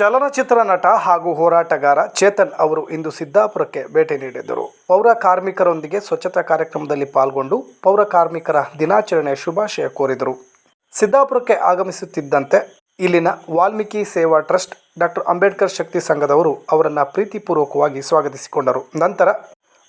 ಚಲನಚಿತ್ರ ನಟ ಹಾಗೂ ಹೋರಾಟಗಾರ ಚೇತನ್ ಅವರು ಇಂದು ಸಿದ್ದಾಪುರಕ್ಕೆ ಭೇಟಿ ನೀಡಿದರು ಪೌರ ಕಾರ್ಮಿಕರೊಂದಿಗೆ ಸ್ವಚ್ಛತಾ ಕಾರ್ಯಕ್ರಮದಲ್ಲಿ ಪಾಲ್ಗೊಂಡು ಪೌರ ಕಾರ್ಮಿಕರ ದಿನಾಚರಣೆ ಶುಭಾಶಯ ಕೋರಿದರು. ಸಿದ್ದಾಪುರಕ್ಕೆ ಆಗಮಿಸುತ್ತಿದ್ದಂತೆ ಇಲ್ಲಿನ ವಾಲ್ಮೀಕಿ ಸೇವಾ ಟ್ರಸ್ಟ್ ಡಾಕ್ಟರ್ ಅಂಬೇಡ್ಕರ್ ಶಕ್ತಿ ಸಂಘದವರು ಅವರನ್ನು ಪ್ರೀತಿಪೂರ್ವಕವಾಗಿ ಸ್ವಾಗತಿಸಿಕೊಂಡರು. ನಂತರ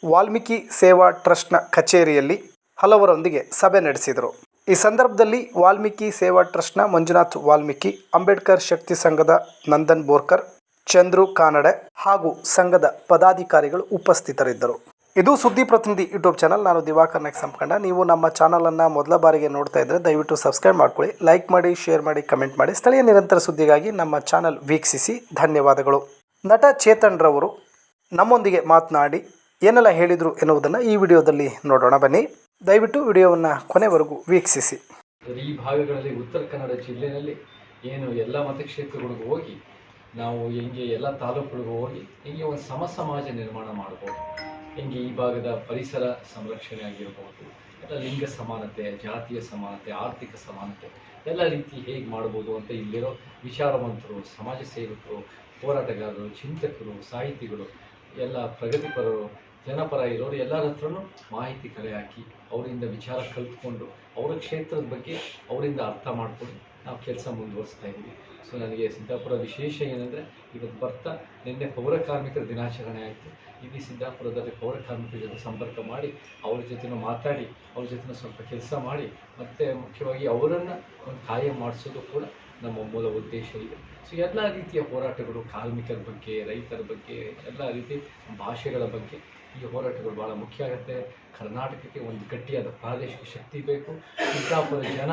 ವಾಲ್ಮೀಕಿ ಸೇವಾ ಟ್ರಸ್ಟ್ನ ಕಚೇರಿಯಲ್ಲಿ ಹಲವರೊಂದಿಗೆ ಸಭೆ ನಡೆಸಿದರು. ಈ ಸಂದರ್ಭದಲ್ಲಿ ವಾಲ್ಮೀಕಿ ಸೇವಾ ಟ್ರಸ್ಟ್ನ ಮಂಜುನಾಥ್ ವಾಲ್ಮೀಕಿ, ಅಂಬೇಡ್ಕರ್ ಶಕ್ತಿ ಸಂಘದ ನಂದನ್ ಬೋರ್ಕರ್, ಚಂದ್ರು ಕಾನಡೆ ಹಾಗೂ ಸಂಘದ ಪದಾಧಿಕಾರಿಗಳು ಉಪಸ್ಥಿತರಿದ್ದರು. ಇದು ಸುದ್ದಿ ಪ್ರತಿನಿಧಿ ಯೂಟ್ಯೂಬ್ ಚಾನಲ್. ನಾನು ದಿವಾಕರ್ ನಾಯ್ಕ ಸಂಪಕಂಡ ನೀವು ನಮ್ಮ ಚಾನಲನ್ನು ಮೊದಲ ಬಾರಿಗೆ ನೋಡ್ತಾ ಇದ್ದರೆ ದಯವಿಟ್ಟು ಸಬ್ಸ್ಕ್ರೈಬ್ ಮಾಡ್ಕೊಳ್ಳಿ, ಲೈಕ್ ಮಾಡಿ, ಶೇರ್ ಮಾಡಿ, ಕಮೆಂಟ್ ಮಾಡಿ. ಸ್ಥಳೀಯ ನಿರಂತರ ಸುದ್ದಿಗಾಗಿ ನಮ್ಮ ಚಾನಲ್ ವೀಕ್ಷಿಸಿ. ಧನ್ಯವಾದಗಳು. ನಟ ಚೇತನ್ ರವರು ನಮ್ಮೊಂದಿಗೆ ಮಾತನಾಡಿ, ಏನೆಲ್ಲ ಹೇಳಿದರು ಎನ್ನುವುದನ್ನು ಈ ವಿಡಿಯೋದಲ್ಲಿ ನೋಡೋಣ ಬನ್ನಿ. ದಯವಿಟ್ಟು ವಿಡಿಯೋವನ್ನು ಕೊನೆವರೆಗೂ ವೀಕ್ಷಿಸಿ. ಈ ಭಾಗಗಳಲ್ಲಿ ಉತ್ತರ ಕನ್ನಡ ಜಿಲ್ಲೆಯಲ್ಲಿ ಏನು ಎಲ್ಲ ಮತಕ್ಷೇತ್ರಗಳಿಗೂ ಹೋಗಿ, ನಾವು ಹೆಂಗೆ ಎಲ್ಲ ತಾಲೂಕುಗಳಿಗೂ ಹೋಗಿ, ಹೆಂಗೆ ಒಂದು ಸಮ ಸಮಾಜ ನಿರ್ಮಾಣ ಮಾಡ್ಬೋದು, ಹೆಂಗೆ ಈ ಭಾಗದ ಪರಿಸರ ಸಂರಕ್ಷಣೆ ಆಗಿರ್ಬೋದು, ಎಲ್ಲ ಲಿಂಗ ಸಮಾನತೆ, ಜಾತಿಯ ಸಮಾನತೆ, ಆರ್ಥಿಕ ಸಮಾನತೆ, ಎಲ್ಲ ರೀತಿ ಹೇಗೆ ಮಾಡ್ಬೋದು ಅಂತ ಇಲ್ಲಿರೋ ವಿಚಾರವಂತರು, ಸಮಾಜ ಸೇವಕರು, ಹೋರಾಟಗಾರರು, ಚಿಂತಕರು, ಸಾಹಿತಿಗಳು, ಎಲ್ಲ ಪ್ರಗತಿಪರರು ಜನಪರ ಇರೋರು ಎಲ್ಲರ ಹತ್ರನೂ ಮಾಹಿತಿ ಕಲೆ ಹಾಕಿ ಅವರಿಂದ ವಿಚಾರ ಕಲ್ತ್ಕೊಂಡು ಅವರ ಕ್ಷೇತ್ರದ ಬಗ್ಗೆ ಅವರಿಂದ ಅರ್ಥ ಮಾಡಿಕೊಂಡು ನಾವು ಕೆಲಸ ಮುಂದುವರಿಸ್ತಾ ಇದ್ದೀವಿ. ಸೊ ನನಗೆ ಸಿದ್ದಾಪುರ ವಿಶೇಷ ಏನಂದರೆ, ಇವತ್ತು ಬರ್ತಾ ನಿನ್ನೆ ಪೌರ ಕಾರ್ಮಿಕರ ದಿನಾಚರಣೆ ಆಯಿತು. ಇಲ್ಲಿ ಸಿದ್ದಾಪುರದಲ್ಲಿ ಪೌರ ಕಾರ್ಮಿಕರ ಜೊತೆ ಸಂಪರ್ಕ ಮಾಡಿ, ಅವ್ರ ಜೊತೆ ಮಾತಾಡಿ, ಅವ್ರ ಜೊತೆ ಸ್ವಲ್ಪ ಕೆಲಸ ಮಾಡಿ, ಮತ್ತು ಮುಖ್ಯವಾಗಿ ಅವರನ್ನು ಒಂದು ಕಾಯಂ ಮಾಡಿಸೋದು ಕೂಡ ನಮ್ಮ ಮೂಲ ಉದ್ದೇಶ ಇದೆ. ಸೊ ಎಲ್ಲ ರೀತಿಯ ಹೋರಾಟಗಳು, ಕಾರ್ಮಿಕರ ಬಗ್ಗೆ, ರೈತರ ಬಗ್ಗೆ, ಎಲ್ಲ ರೀತಿ ಭಾಷೆಗಳ ಬಗ್ಗೆ ಈ ಹೋರಾಟಗಳು ಭಾಳ ಮುಖ್ಯ ಆಗುತ್ತೆ. ಕರ್ನಾಟಕಕ್ಕೆ ಒಂದು ಗಟ್ಟಿಯಾದ ಪ್ರಾದೇಶಿಕ ಶಕ್ತಿ ಬೇಕು. ಸಿದ್ದಾಪುರ ಜನ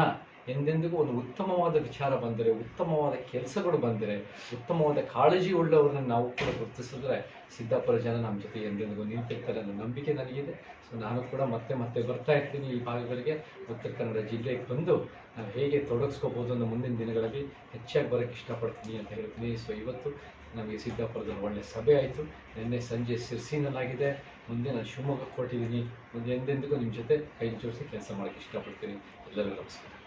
ಎಂದೆಂದಿಗೂ ಒಂದು ಉತ್ತಮವಾದ ವಿಚಾರ ಬಂದರೆ, ಉತ್ತಮವಾದ ಕೆಲಸಗಳು ಬಂದರೆ, ಉತ್ತಮವಾದ ಕಾಳಜಿ ಉಳ್ಳವರನ್ನ ನಾವು ಕೂಡ ಗುರುತಿಸಿದ್ರೆ ಸಿದ್ದಾಪುರ ಜನ ನಮ್ಮ ಜೊತೆ ಎಂದೆಂದಿಗೂ ನಿಂತಿರ್ತಾರೆ ಅನ್ನೋ ನಂಬಿಕೆ ನನಗಿದೆ. ಸೊ ನಾನು ಕೂಡ ಮತ್ತೆ ಮತ್ತೆ ಬರ್ತಾ ಇರ್ತೀನಿ ಈ ಭಾಗಗಳಿಗೆ. ಉತ್ತರ ಕನ್ನಡ ಜಿಲ್ಲೆಗೆ ಬಂದು ನಾವು ಹೇಗೆ ತೊಡಗಿಸ್ಕೋಬೋದು ಅನ್ನೋ ಮುಂದಿನ ದಿನಗಳಲ್ಲಿ ಹೆಚ್ಚಾಗಿ ಬರೋಕ್ಕೆ ಇಷ್ಟಪಡ್ತೀನಿ ಅಂತ ಹೇಳ್ತೀನಿ. ಸೊ ಇವತ್ತು ನಮಗೆ ಸಿದ್ದಾಪುರದಲ್ಲಿ ಒಳ್ಳೆ ಸಭೆ ಆಯಿತು. ನಿನ್ನೆ ಸಂಜೆ ಸಿರ್ಸಿನಲ್ಲಾಗಿದೆ ಮುಂದೆ ನಾನು ಶಿವಮೊಗ್ಗಕ್ಕೆ ಕೊಟ್ಟಿದ್ದೀನಿ ಮುಂದೆ ಎಂದೆಂದಿಗೂ ನಿಮ್ಮ ಜೊತೆ ಕೈ ಜೋಡಿಸಿ ಕೆಲಸ ಮಾಡೋಕ್ಕೆ ಇಷ್ಟಪಡ್ತೀನಿ. ಎಲ್ಲರಿಗೂ ನಮಸ್ಕಾರ.